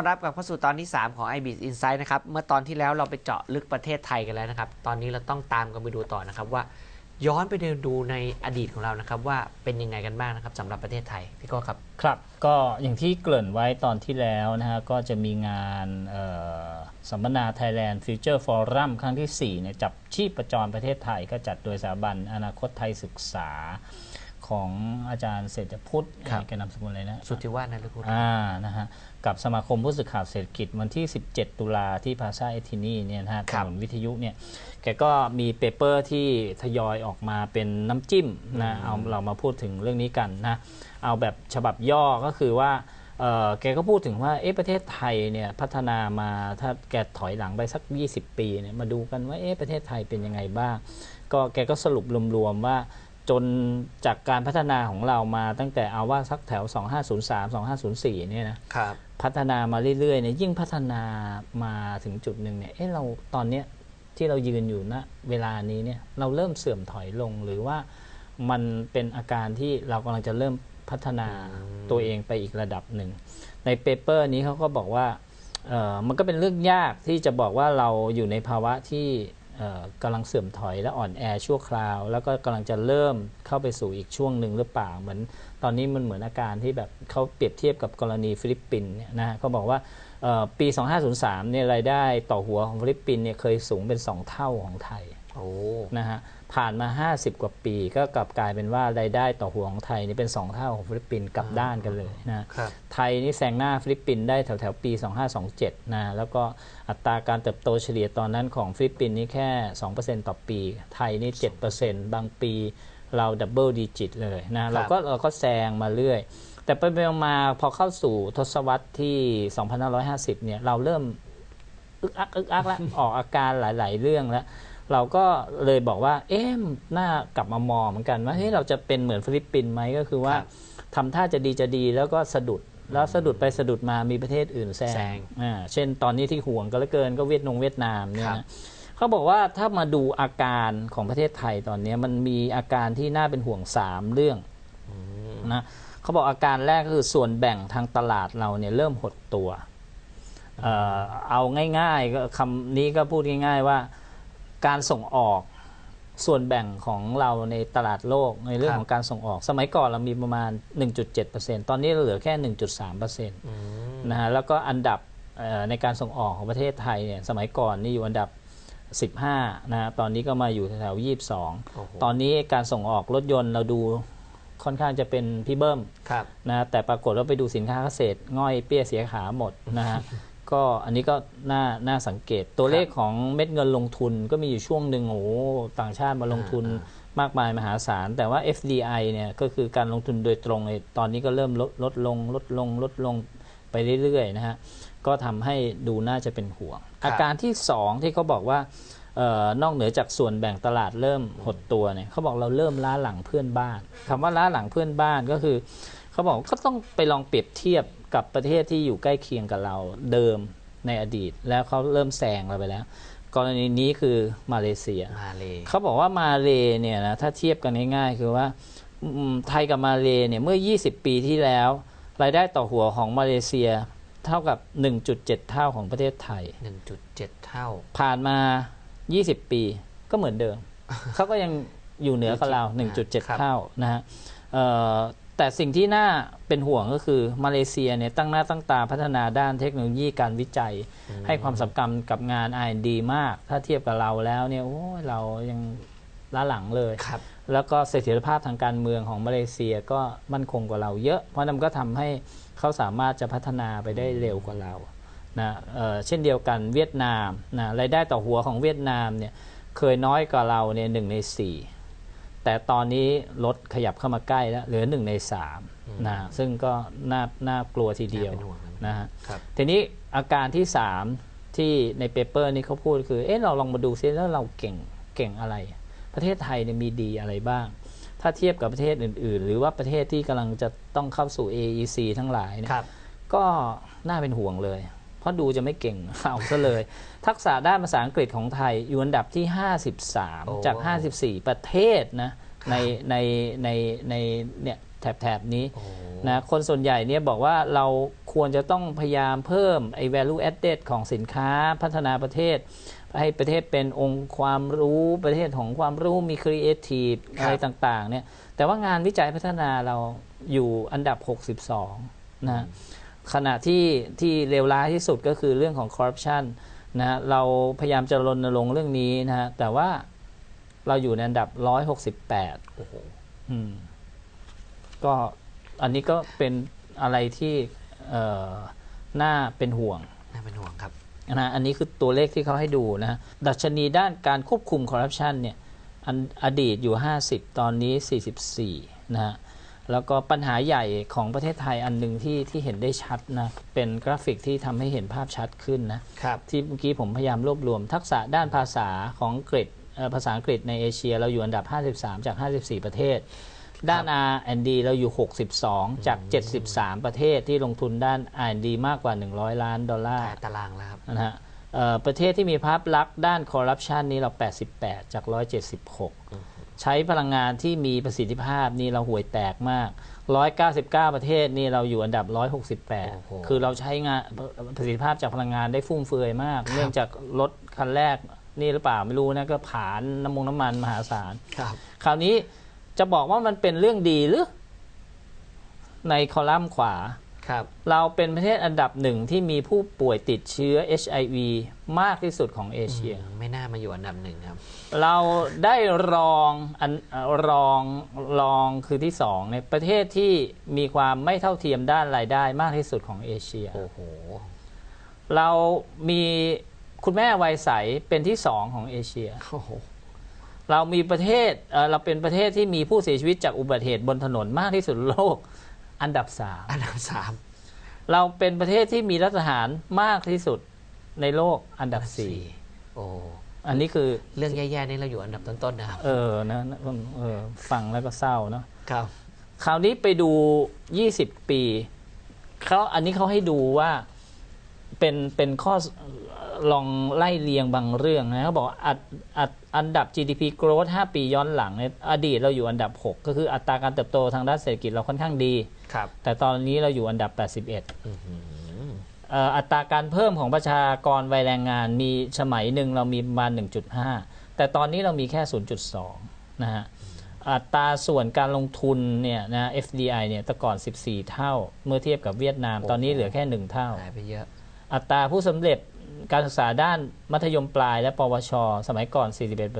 ้อนรับกับเข้าสู่ตอนที่ 3 ของ i b i t Insight นะครับ เมื่อตอนที่แล้วเราไปเจาะลึกประเทศไทยกันแล้วนะครับ ตอนนี้เราต้องตามกันไปดูต่อนะครับว่า ย้อนไปเดินดูในอดีตของเรานะครับ ว่าเป็นยังไงกันบ้างนะครับสำหรับประเทศไทยพี่โก้ครับ ครับ ก็อย่างที่เกริ่นไว้ตอนที่แล้วนะฮะก็จะมีงานสัมมนา Thailand Future Forum ครั้งที่4เนี่ยจับชีพประจรประเทศไทยก็จัดโดยสถาบันอนาคตไทยศึกษา ของอาจารย์เศรษฐพุทธครับแกนามสกุลอะไรนะสุทธิวาฒนฤพุทธอ่านะฮะกับสมาคมผู้สื่อข่าวเศรษฐกิจวันที่ 17 ตุลาที่พาซาเอทินีเนี่ยนะฮะถครับนนวิทยุเนี่ยแกก็มีเปเปอร์ที่ทยอยออกมาเป็นน้ำจิ้มนะเอาเรามาพูดถึงเรื่องนี้กันนะเอาแบบฉบับย่อก็คือว่าเอ่อแกก็พูดถึงว่าเอ๊ะประเทศไทยเนี่ยพัฒนามาถ้าแกถอยหลังไปสัก 20 ปีเนี่ยมาดูกันว่าเอ๊ะประเทศไทยเป็นยังไงบ้าง ก็แกก็สรุปรวมๆว่า จนจากการพัฒนาของเรามาตั้งแต่เอาว่าสักแถว 2503 2504 เนี่ยนะครับพัฒนามาเรื่อยๆเนี่ยยิ่งพัฒนามาถึงจุดหนึ่งเนี่ยเอ๊ะเราตอนเนี้ยที่เรายืนอยู่ณเวลานี้เนี่ยเราเริ่มเสื่อมถอยลงหรือว่ามันเป็นอาการที่เรากำลังจะเริ่มพัฒนาอืมตัวเองไปอีกระดับหนึ่ง ในเปเปอร์นี้เขาก็บอกว่าเอ่อมันก็เป็นเรื่องยากที่จะบอกว่าเราอยู่ในภาวะที่เอ่อ กำลังเสื่อมถอยและอ่อนแอชั่วคราว แล้วก็กำลังจะเริ่มเข้าไปสู่อีกช่วงหนึ่งหรือเปล่าเหมือนตอนนี้มันเหมือนอาการที่แบบเขาเปรียบเทียบกับกรณีฟิลิปปินส์เนี่ยนะฮะเขาบอกว่าเอ่อปี 2503เนี่ยรายได้ต่อหัวของฟิลิปปินส์เนี่ยเคยสูงเป็น 2 เท่าของไทย นะฮะผ่านมา 50 กว่าปีก็กลับกลายเป็นว่ารายได้ต่อหัวของไทยนี่เป็น 2 เท่าของฟิลิปปินส์กลับด้านกันเลยนะครับไทยนี่แซงหน้าฟิลิปปินส์ได้แถวแถวๆปี 2527นะแล้วก็อัตราการเติบโตเฉลี่ยตอนนั้นของฟิลิปปินส์นี่แค่ 2%ต่อปี ไทยนี่ 7%บางปีเราดับเบิลดิจิตเลยนะเราก็เราก็แซงมาเรื่อย แต่ไปๆมาๆพอเข้าสู่ทศวรรษที่ 2550เนี่ยเราเริ่มอึกอักอึกอักแล้วออกอาการหลาย ๆ เรื่องแล้ว เราก็เลยบอกว่า เอ๊ะน่ากลับมามองเหมือนกันว่าเฮ้ยเราจะเป็นเหมือนฟิลิปปินส์ไหมก็คือว่าครับทำท่าจะดีจะดีแล้วก็สะดุดแล้วสะดุดไปสะดุดมามีประเทศอื่นแซแซงงอ่าเช่นตอนนี้ที่ห่วงก็เหลือเกินก็เวียดนงเวียดนามเนี่ยครับนะเขาบอกว่าถ้ามาดูอาการของประเทศไทยตอนนี้มันมีอาการที่น่าเป็นห่วงสามเรื่องอืมนะเขาบอกอาการแรกก็คือส่วนแบ่งทางตลาดเราเนี่ยเริ่มหดตัว เอ่อเอาง่ายๆก็คำนี้ก็พูดง่าย ๆ ว่า การส่งออกส่วนแบ่งของเราในตลาดโลกในเรื่องครับของการส่งออก สมัยก่อนเรามีประมาณ 1.7%ตอนนี้เราเหลือแค่ 1.3%อืมนะฮะแล้วก็อันดับเอ่อในการส่งออกของประเทศไทยเนี่ยสมัยก่อนนี่อยู่อันดับ 15นะฮะตอนนี้ก็มาอยู่แถวๆโอ้โห22 ตอนนี้การส่งออกรถยนต์เราดูค่อนข้างจะเป็นพี่เบิ้มครับนะฮะแต่ปรากฏว่าไปดูสินค้าเกษตร ง่อยเปี้ยเสียขาหมดนะฮะ ก็อันนี้ก็น่าน่าสังเกตตัวเลขของเม็ดเงินลงทุนก็มีอยู่ช่วงหนึ่งโอ้โหต่างชาติมาลงทุนอ่มากมายมหาศาล แต่ว่า FDI เนี่ยก็คือการลงทุนโดยตรงเนี่ยตอนนี้ก็เริ่มลดลดลงลดลงลดลงไปเรื่อยๆนะฮะก็ทำให้ดูน่าจะเป็นห่วง อาการที่ 2 ที่เขาบอกว่าเออนอกเหนือจากส่วนแบ่งตลาดเริ่มหดตัวเนี่ยเขาบอกเราเริ่มล้าหลังเพื่อนบ้านคำว่าล้าหลังเพื่อนบ้านก็คือ เขาบอกก็ต้องไปลองเปรียบเทียบ กับประเทศที่อยู่ใกล้เคียงกับเราเดิมในอดีต แล้วเขาเริ่มแซงเราไปแล้ว กรณีนี้คือมาเลเซียมาเลยเขาบอกว่ามาเลเนี่ยนะถ้าเทียบกันง่ายๆคือว่าอืมไทยกับมาเลเนี่ยเมื่อ 20 ปีที่แล้ว รายได้ต่อหัวของมาเลเซียเท่ากับ 1.7 เท่าของประเทศไทยหนึ่งจุดเจ็ดเท่า ผ่านมา 20 ปีก็เหมือนเดิม เขาก็ยังอยู่เหนือกับเราครับ1.7 เท่านะฮะเอ่อ แต่สิ่งที่น่าเป็นห่วงก็คือมาเลเซียเนี่ยตั้งหน้าตั้งตาพัฒนาด้านเทคโนโลยีการวิจัย ให้ความสำคัญกับงาน R&D มาก ถ้าเทียบกับเราแล้วเนี่ยโอ้ยเรายังล้าหลังเลย ครับ แล้วก็เสถียรภาพทางการเมืองของมาเลเซียก็มั่นคงกว่าเราเยอะ เพราะนั่นก็ทำให้เขาสามารถจะพัฒนาไปได้เร็วกว่าเรานะเอ่อเช่นเดียวกันเวียดนามนะรายได้ต่อหัวของเวียดนามเนี่ยเคยน้อยกว่าเราเนี่ยหนึ่งในสี่ แต่ตอนนี้ลดขยับเข้ามาใกล้แล้วเหลือหนึ่งในสามนะซึ่งก็น่าน่ากลัวทีเดียวน่าเป็นห่วงนะนะฮะครับทีนี้อาการที่3ที่ในเปเปอร์นี้เขาพูดคือ เอ๊ะเราลองมาดูซิแล้วเราเก่งเก่งอะไร ประเทศไทยเนี่ยมีดีอะไรบ้าง ถ้าเทียบกับประเทศอื่น ๆ หรือว่าประเทศที่กำลังจะต้องเข้าสู่ AEC ทั้งหลายเนี่ยครับก็น่าเป็นห่วงเลย เพราะดูจะไม่เก่งเอาซะเลย ทักษะด้านภาษาอังกฤษของไทยอยู่อันดับที่โอ้53 จาก 54 ประเทศนะในในในในเนี่ยแถบๆนี้โอ้นะคนส่วนใหญ่เนี่ยบอกว่าเราควรจะต้องพยายามเพิ่มไอ้ value added ของสินค้าพัฒนาประเทศ ให้ประเทศเป็นองค์ความรู้ประเทศของความรู้มี creative อะไรต่างๆเนี่ยแต่ว่างานวิจัยพัฒนาเราอยู่อันดับ 62 นะ ขณะที่ที่เลวร้ายที่สุดก็คือเรื่องของ corruption นะเราพยายามจะรณรงค์เรื่องนี้นะฮะแต่ว่าเราอยู่ในอันดับ 168 โอ้โหอืมก็อันนี้ก็เป็นอะไรที่เอ่อน่าเป็นห่วงน่าเป็นห่วงครับนะอันนี้คือตัวเลขที่เขาให้ดูนะดัชนีด้านการควบคุมคอร์รัปชันเนี่ยอันอดีตอยู่ 50 ตอนนี้ 44 นะฮะ แล้วก็ปัญหาใหญ่ของประเทศไทยอันหนึ่งที่ที่เห็นได้ชัดนะ เป็นกราฟิกที่ทำให้เห็นภาพชัดขึ้นนะครับที่เมื่อกี้ผมพยายามรวบรวม ทักษะด้านภาษาของอังกฤษเอ่อภาษาอังกฤษในเอเชีย เราอยู่อันดับ 53 จาก 54 ประเทศ ด้าน R&D เราอยู่ 62 จาก 73 ประเทศที่ลงทุนด้าน R&D มากกว่า 100 ล้านดอลลาร์ถ่ายตารางแล้วครับนะฮะเอ่อประเทศที่มีภาพลักษณ์ด้านคอร์รัปชันนี่เรา 88 จาก 176 ใช้พลังงานที่มีประสิทธิภาพนี่เราห่วยแตกมาก 199 ประเทศนี่เราอยู่อันดับโอ้โห168 คือเราใช้งานประสิทธิภาพจากพลังงานได้ฟุ่มเฟือยมาก เนื่องจากรถคันแรกนี่หรือเปล่าไม่รู้นะก็ผานน้ำมงน้ำมันมหาศาลครับคราวนี้จะบอกว่ามันเป็นเรื่องดีหรือ ในคอลัมน์ขวา ครับ เราเป็นประเทศอันดับหนึ่งที่มีผู้ป่วยติดเชื้อ HIV มากที่สุดของเอเชีย ไม่น่ามาอยู่อันดับหนึ่งครับ เราได้รองอันเอ่อรองรองคือที่สองในประเทศที่มีความไม่เท่าเทียมด้านรายได้มากที่สุดของเอเชีย โอ้โห เรามีคุณแม่วัยใสเป็นที่สองของเอเชีย โอ้โหเรามีประเทศเอ่อเราเป็นประเทศที่มีผู้เสียชีวิตจากอุบัติเหตุบนถนนมากที่สุดในโลก อันดับสามอันดับสามเราเป็นประเทศที่มีรัฐประหารมากที่สุดในโลกอันดับสี่โอ้อันนี้คือเรื่องแย่ๆนี่เราอยู่อันดับต้นๆนะครับเออนะเออฟังแล้วก็เศร้าเนาะครับ คราวนี้ไปดู 20 ปีเขาอันนี้เขาให้ดูว่าเป็นเป็นข้อลองไล่เรียงบางเรื่องนะเขาบอกว่าอัดอัดอันดับ GDP growth 5 ปีย้อนหลังเนี่ยอดีตเราอยู่อันดับ 6 ก็คืออัตราการเติบโตทางด้านเศรษฐกิจเราค่อนข้างดี ครับ แต่ตอนนี้เราอยู่อันดับ 81อื้อหือเอ่ออัตราการเพิ่มของประชากรวัยแรงงานมีสมัยหนึ่งเรามีประมาณ 1.5 แต่ตอนนี้เรามีแค่ 0.2 นะฮะอัตราส่วนการลงทุนเนี่ยนะ FDI เนี่ยแต่ก่อน 14 เท่า เมื่อเทียบกับเวียดนาม ตอนนี้เหลือแค่ 1 เท่าหายไปเยอะ อัตราผู้สำเร็จการศึกษาด้านมัธยมปลายและปวช สมัยก่อน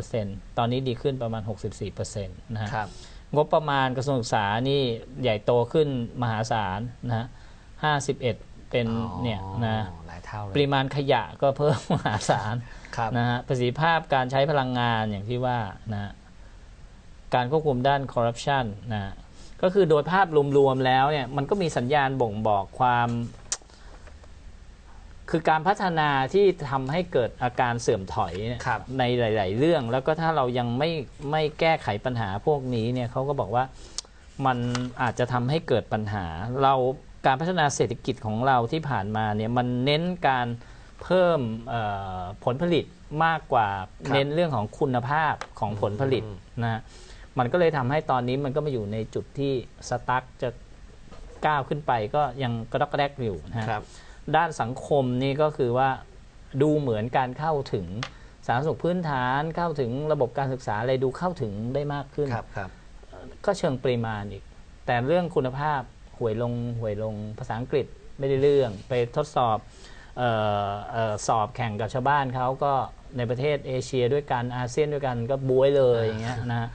41%ตอนนี้ดีขึ้นประมาณ 64%นะฮะครับ งบประมาณกระทรวงศึกษานี่ใหญ่โตขึ้นมหาศาลนะฮะ51เป็นอ๋อเนี่ยนะหลายเท่าเลปยริมาณขยะก็เพิ่มมหาศาลครับนะฮะประสิทธิภาพการใช้พลังงานอย่างที่ว่านะฮะการควบคุมด้านคอร์รัปชันนะฮะก็คือโดยภาพรวมๆแล้วเนี่ยมันก็มีสัญญาณบ่งบอกความ คือการพัฒนาที่ทำให้เกิดอาการเสื่อมถอยเนี่ยครับ ในหลาย ๆ เรื่อง แล้วก็ถ้าเรายังไม่ไม่แก้ไขปัญหาพวกนี้เนี่ยเขาก็บอกว่ามันอาจจะทำให้เกิดปัญหา เราการพัฒนาเศรษฐกิจของเราที่ผ่านมาเนี่ยมันเน้นการเพิ่มเอ่อผลผลิตมากกว่าครับ เน้นเรื่องของคุณภาพของผลผลิตอืมนะฮะมันก็เลยทำให้ตอนนี้มันก็มาอยู่ในจุดที่สตั๊กจะก้าวขึ้นไปก็ยังกระดอกกระแดกอยู่นะฮะ ครับ ด้านสังคมนี่ก็คือว่าดูเหมือนการเข้าถึงสาธารณสุขพื้นฐานเข้าถึงระบบการศึกษาอะไรดูเข้าถึงได้มากขึ้นครับครับก็เชิงปริมาณอีก แต่เรื่องคุณภาพห่วยลงห่วยลงภาษาอังกฤษไม่ได้เรื่องไปทดสอบเออเออสอบแข่งกับชาวบ้านเขาก็ในประเทศเอเชียด้วยกันอาเซียนด้วยกันก็บวยเลยอย่างเงี้ยนะฮะ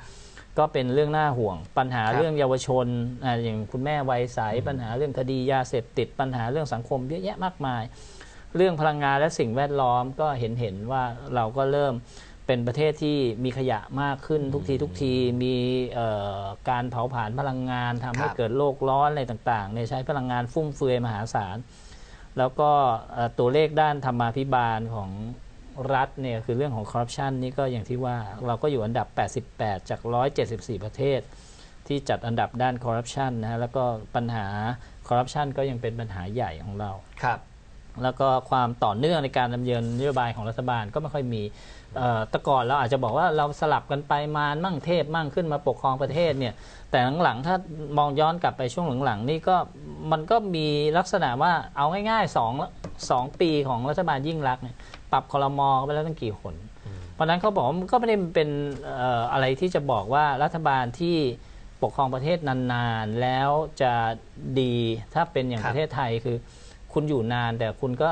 ก็เป็นเรื่องน่าห่วง ปัญหาครับเรื่องเยาวชนอ่าอย่างคุณแม่วัยใสปัญหาเรื่องคดียาเสพติดปัญหาเรื่องสังคมเยอะแยะมากมาย เรื่องพลังงานและสิ่งแวดล้อมก็เห็นเห็นว่าเราก็เริ่มเป็นประเทศที่มีขยะมากขึ้นทุกทีทุกทีมีเอ่อการเผาผลาญพลังงานทำให้ครับเกิดโลกร้อนอะไรต่างๆเนี่ยใช้พลังงานฟุ่มเฟือยมหาศาล แล้วก็เอ่อตัวเลขด้านธรรมาภิบาลของ รัฐเนี่ยคือเรื่องของคอร์รัปชันนี่ก็อย่างที่ว่าเราก็อยู่อันดับ 88 จาก 174 ประเทศ ที่จัดอันดับด้านคอร์รัปชันนะฮะแล้วก็ปัญหาคอร์รัปชันก็ยังเป็นปัญหาใหญ่ของเรา ครับ แล้วก็ความต่อเนื่องในการดำเนินนโยบายของรัฐบาลก็ไม่ค่อยมีเอ่อแต่ก่อนเราอาจจะบอกว่าเราสลับกันไปมามั่งเทพมั่งขึ้นมาปกครองประเทศเนี่ย แต่หลังๆถ้ามองย้อนกลับไปช่วงหลังๆนี่ก็มันก็มีลักษณะว่าเอาง่ายๆสอง สองปีของรัฐบาลยิ่งรักษณ์เนี่ยปรับคอรมอไปแล้วตั้งกี่คนเพราะฉะนั้นเขาบอกว่ามันก็ไม่ได้เป็นเอ่ออะไรที่จะบอกว่ารัฐบาลที่ปกครองประเทศนานๆ แล้วจะดีถ้าเป็นอย่างครับประเทศไทยคือคุณอยู่นานแต่คุณก็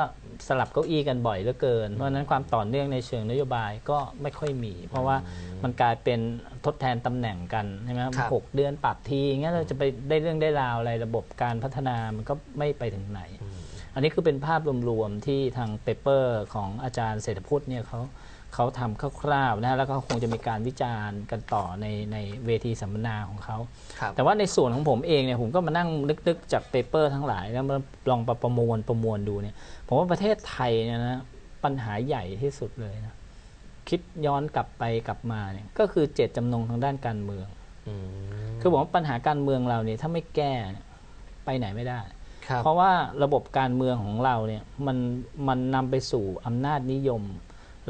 สลับเก้าอี้กันบ่อยเหลือเกิน เพราะฉะนั้นความต่อเนื่องในเชิงนโยบายก็ไม่ค่อยมี เพราะว่ามันกลายเป็นทดแทนตำแหน่งกันใช่ไหมครับหกเดือนปรับทีงั้นเราจะไปได้เรื่องได้ราวอะไรระบบการพัฒนามันก็ไม่ไปถึงไหน อันนี้คือเป็นภาพรวมๆที่ทางเปเปอร์ของอาจารย์เศรษฐพุทธเนี่ยเขาเขาทำคร่าวๆนะฮะแล้วก็คงจะมีการวิจารณ์กันต่อในในเวทีสัมมนาของเขาครับแต่ว่าในส่วนของผมเองเนี่ยผมก็มานั่งนึกๆจากเปเปอร์ทั้งหลายแล้วมาลองประมวลประมวลดูเนี่ยผมว่าประเทศไทยเนี่ยนะปัญหาใหญ่ที่สุดเลยนะคิดย้อนกลับไปกลับมาเนี่ยก็คือเจตจำนงทางด้านการเมืองอืมคือผมว่าปัญหาการเมืองเราเนี่ยถ้าไม่แก้เนี่ยไปไหนไม่ได้ครับ เพราะว่าระบบการเมืองของเราเนี่ยมันมันนำไปสู่อำนาจนิยม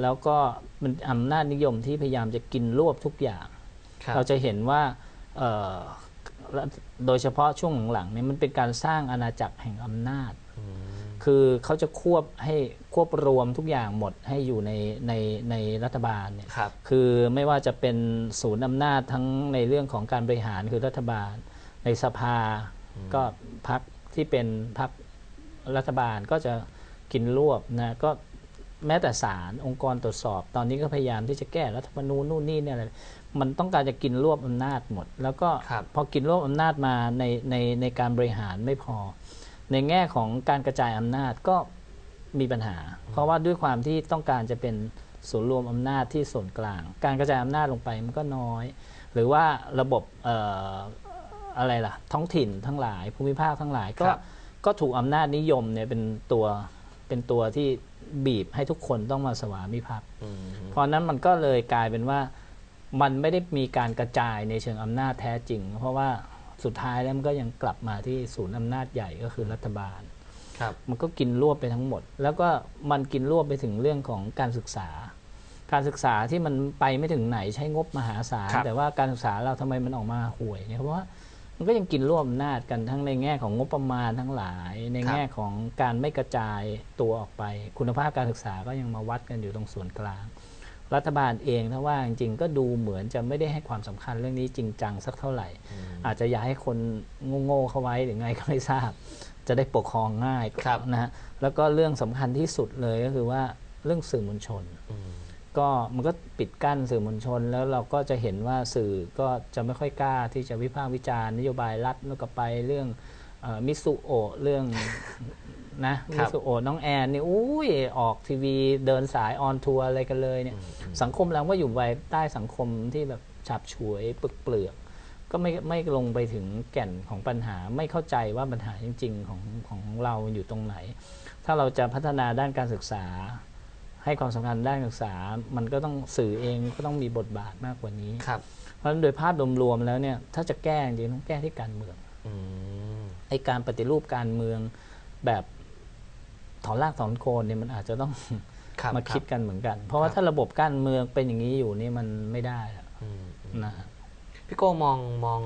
แล้วก็มันอำนาจนิยมที่พยายามจะกินรวบทุกอย่างครับเราจะเห็นว่าเอ่อและโดยเฉพาะช่วงหลังๆเนี่ยมันเป็นการสร้างอาณาจักรแห่งอำนาจอืมคือเขาจะควบให้ควบรวมทุกอย่างหมดให้อยู่ในในในรัฐบาลเนี่ยครับคือไม่ว่าจะเป็นศูนย์อำนาจทั้งในเรื่องของการบริหารคือรัฐบาล ในสภาก็พัก ที่เป็นพักรัฐบาลก็จะกินรวบนะก็แม้แต่ศาลองค์กรตรวจสอบ ตอนนี้ก็พยายามที่จะแก้รัฐธรรมนูญนู่นนี่เนี่ยอะไรมันต้องการจะกินรวบอำนาจหมด แล้วก็ครับพอกินรวบอำนาจมาในในในการบริหารไม่พอ ในแง่ของการกระจายอำนาจก็มีปัญหา เพราะว่าด้วยความที่ต้องการจะเป็นศูนย์รวมอำนาจที่ส่วนกลาง การกระจายอำนาจลงไปมันก็น้อย หรือว่าระบบเอ่ออะไรล่ะ ท้องถิ่นทั้งหลายภูมิภาคทั้งหลายก็ครับ ก็ถูกอำนาจนิยมเนี่ยเป็นตัวเป็นตัวที่บีบให้ทุกคนต้องมาสวามิภักดิ์อืมเพราะนั้นมันก็เลยกลายเป็นว่ามันไม่ได้มีการกระจายในเชิงอำนาจแท้จริง เพราะว่าสุดท้ายแล้วมันก็ยังกลับมาที่ศูนย์อำนาจใหญ่ก็คือรัฐบาล ครับ มันก็กินรวบไปทั้งหมด แล้วก็มันกินรวบไปถึงเรื่องของการศึกษา การศึกษาที่มันไปไม่ถึงไหนใช้งบมหาศาล ครับ แต่ว่าการศึกษาเราทำไมมันออกมาห่วยเนี่ยเพราะว่า มันก็ยังกินรวบอำนาจกันทั้งในแง่ของงบประมาณทั้งหลาย ในแง่ของการไม่กระจายตัวออกไป คุณภาพการศึกษาก็ยังมาวัดกันอยู่ตรงส่วนกลาง รัฐบาลเองถ้าว่าจริงๆก็ดูเหมือนจะไม่ได้ให้ความสำคัญเรื่องนี้จริงจังสักเท่าไหร่ อาจจะอยากให้คนโง่ๆเข้าไว้หรือไงก็ไม่ทราบ จะได้ปกครองง่ายครับนะฮะแล้วก็เรื่องสำคัญที่สุดเลยก็คือว่าเรื่องสื่อมวลชนอืม ก็มันก็ปิดกั้นสื่อมวลชน แล้วเราก็จะเห็นว่าสื่อก็จะไม่ค่อยกล้าที่จะวิพากษ์วิจารณ์นโยบายรัฐแล้วก็ไปเรื่องมิสุโอะเรื่องนะมิสุโอะน้องแอนนี่อุ้ยออกทีวีเดินสายออนทัวร์อะไรกันเลยเนี่ยสังคมเราก็อยู่ไปใต้สังคมที่แบบฉับฉวยปึกเปลือกก็ไม่ไม่ลงไปถึงแก่นของปัญหาไม่เข้าใจว่าปัญหาจริง ๆ ของของเราอยู่ตรงไหน ถ้าเราจะพัฒนาด้านการศึกษา ให้ความสำคัญด้านการศึกษา มันก็ต้องสื่อเองก็ต้องมีบทบาทมากกว่านี้ ครับ เพราะฉะนั้นโดยภาพรวมๆแล้วเนี่ยถ้าจะแก้จริงๆต้องแก้ที่การเมืองอืมไอ้การปฏิรูปการเมืองแบบถอนรากถอนโคนเนี่ยมันอาจจะต้องครับมาคิดกันเหมือนกัน เพราะว่าครับ ถ้าระบบการเมืองเป็นอย่างนี้อยู่นี่มันไม่ได้อะอืมนะฮะ พี่โก้มองมอง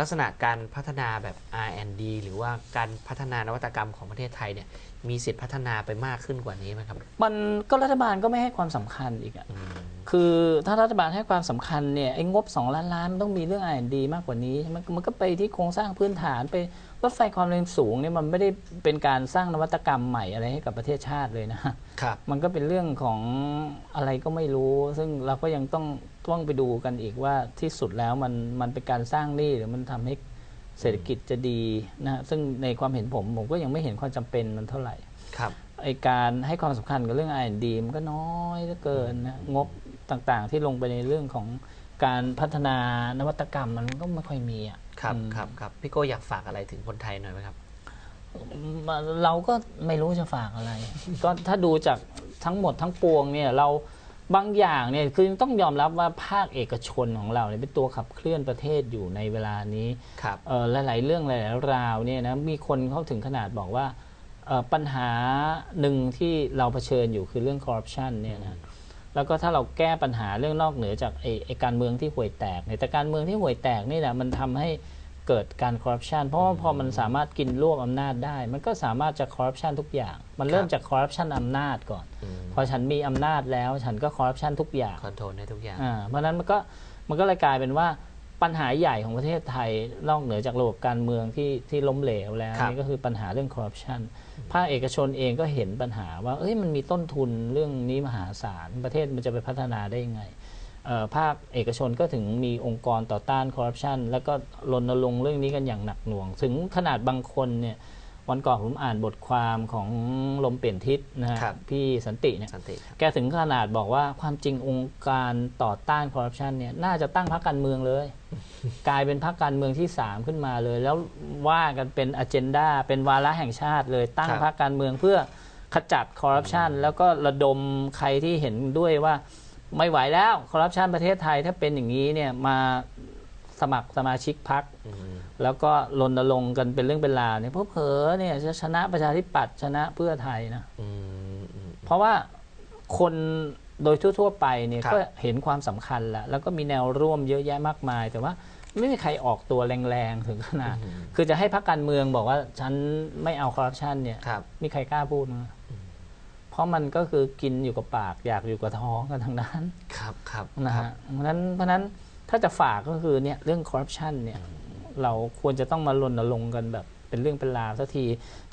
ลักษณะการพัฒนาแบบ R&D หรือว่าการพัฒนานวัตกรรมของประเทศไทยเนี่ย มีสิทธิพัฒนาไปมากขึ้นกว่านี้ไหมครับ มันก็รัฐบาลก็ไม่ให้ความสำคัญอีกอะอืมคือถ้ารัฐบาลให้ความสำคัญเนี่ยไอ้งบ 2 ล้านล้านมันต้องมีเรื่อง R&D มากกว่านี้มันมันก็ไปที่โครงสร้างพื้นฐานไปรถไฟความเร็วสูงเนี่ยมันไม่ได้เป็นการสร้างนวัตกรรมใหม่อะไรให้กับประเทศชาติเลยนะครับมันก็เป็นเรื่องของอะไรก็ไม่รู้ ซึ่งเราก็ยังต้องต้องไปดูกันอีกว่าที่สุดแล้วมันมันเป็นการสร้างหนี้หรือมันทำให้ เศรษฐกิจจะดีนะฮะซึ่งในความเห็นผมผมก็ยังไม่เห็นความจำเป็นมันเท่าไหร่ครับไอการให้ความสำคัญกับเรื่อง R&D มันก็น้อยเหลือเกินนะงบต่างๆ ที่ลงไปในเรื่องของการพัฒนานวัตกรรมมันก็ไม่ค่อยมีอะครับอืมครับครับพี่โก้อยากฝากอะไรถึงคนไทยหน่อยไหมครับ เราก็ไม่รู้จะฝากอะไร ก็ถ้าดูจากทั้งหมดทั้งปวงเนี่ยเรา บางอย่างเนี่ยคือต้องยอมรับว่าภาคเอกชนของเราเนี่ยเป็นตัวขับเคลื่อนประเทศอยู่ในเวลานี้ครับเออหลาย ๆ เรื่องหลายๆราวเนี่ยนะมีคนเขาถึงขนาดบอกว่าเอ่อปัญหาหนึ่งที่เราเผชิญอยู่คือเรื่องคอร์รัปชันเนี่ยนะแล้วก็ถ้าเราแก้ปัญหาเรื่องนอกเหนือจากไอ้ไอ้การเมืองที่ห่วยแตกเนี่ยแต่การเมืองที่ห่วยแตกนี่แหละมันทำให้ เกิดการคอร์รัปชันเพราะว่าพอมันสามารถกินรวบอำนาจได้ มันก็สามารถจะคอร์รัปชันทุกอย่าง มันเริ่มจากคอร์รัปชันอำนาจก่อนอืมพอฉันมีอำนาจแล้ว ฉันก็คอร์รัปชันทุกอย่างคอนโทรลได้ทุกอย่างอ่าเพราะฉะนั้นมันก็มันก็เลยกลายเป็นว่าปัญหาใหญ่ของประเทศไทยนอกเหนือจากระบบการเมืองที่ที่ล้มเหลวแล้วครับนี่ก็คือปัญหาเรื่องคอร์รัปชันภาคเอกชนเองก็เห็นปัญหาว่าเอ้ยมันมีต้นทุนเรื่องนี้มหาศาลประเทศมันจะไปพัฒนาได้ยังไงเอ่อ ภาคเอกชนก็ถึงมีองค์กรต่อต้านคอร์รัปชันแล้วก็รณรงค์เรื่องนี้กันอย่างหนักหน่วง ถึงขนาดบางคนเนี่ยวันก่อนผมอ่านบทความของลมเปลี่ยนทิศนะฮะครับพี่สันติเนี่ยสันติครับแกถึงขนาดบอกว่าความจริงองค์การต่อต้านคอร์รัปชันเนี่ยน่าจะตั้งพรรคการเมืองเลย กลายเป็นพรรคการเมืองที่ 3 ขึ้นมาเลย แล้วว่ากันเป็นอ g e n d a เป็นวาระแห่งชาติเลยตั้งครับพรรคการเมืองเพื่อขจัดคอร์รัปชันแล้วก็ระดมใครที่เห็นด้วยว่า ไม่ไหวแล้วคอร์รัปชันประเทศไทยถ้าเป็นอย่างนี้เนี่ยมาสมัครสมาชิกพรรคอืมแล้วก็รณรงค์กันเป็นเรื่องเป็นราวเนี่ยเพราะเผลอๆเนี่ยจะชนะประชาธิปัตย์ชนะเพื่อไทยนะอืมอืมเพราะว่าคนโดยทั่ว ๆ ไปเนี่ยครับก็เห็นความสำคัญแล้วแล้วก็มีแนวร่วมเยอะแยะมากมาย แต่ว่าไม่มีใครออกตัวแรงๆ ถึงขนาด คือจะให้พรรคการเมืองบอกว่าฉันไม่เอาคอร์รัปชันเนี่ยครับมีใครกล้าพูดมั้ย เพราะมันก็คือกินอยู่กับปากอยากอยู่กับท้องกันทั้งนั้นครับครับนะครัฮะบเพราะฉะนั้นเพราะฉะนั้นถ้าจะฝากก็คือเนี่ยเรื่องคอร์รัปชันเนี่ยเราควรจะต้องมารณรงค์กันแบบเป็นเรื่องเป็นราวสักที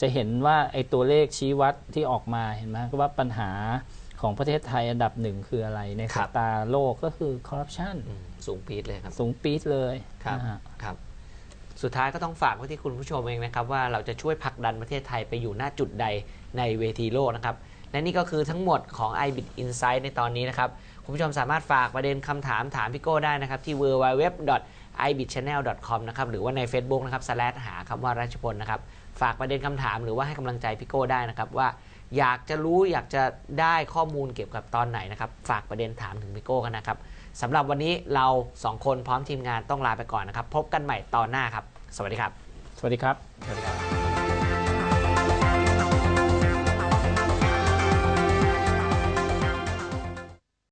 จะเห็นว่าไอ้ตัวเลขชี้วัดที่ออกมาเห็นไหมว่าปัญหาของประเทศไทยอันดับหนึ่งคืออะไรในครัสายบตาโลกก็คือคอร์รัปชันอืมสูงปี๊ดเลยครับ สูงปี๊ดเลยครับนะฮะครับ สุดท้ายก็ต้องฝากไว้ที่คุณผู้ชมเองนะครับ ว่าเราจะช่วยผลักดันประเทศไทยไปอยู่หน้าจุดใดในเวทีโลกนะครับ และนี่ก็คือทั้งหมดของ iBit Insight ในตอนนี้นะครับ คุณผู้ชมสามารถฝากประเด็นคำถามถามพี่โก้ได้นะครับ ที่ www.ibitchannel.com นะครับ หรือว่าใน Facebook นะครับ slash หาคำว่าราชพลนะครับ ฝากประเด็นคำถามหรือว่าให้กำลังใจพี่โก้ได้นะครับ ว่าอยากจะรู้อยากจะได้ข้อมูลเกี่ยวกับตอนไหนนะครับ ฝากประเด็นถามถึงพี่โก้กันนะครับสำหรับวันนี้เราสองคนพร้อมทีมงานต้องลาไปก่อนนะครับ พบกันใหม่ตอนหน้าครับ สวัสดีครับ สวัสดีครับ สวัสดีครับ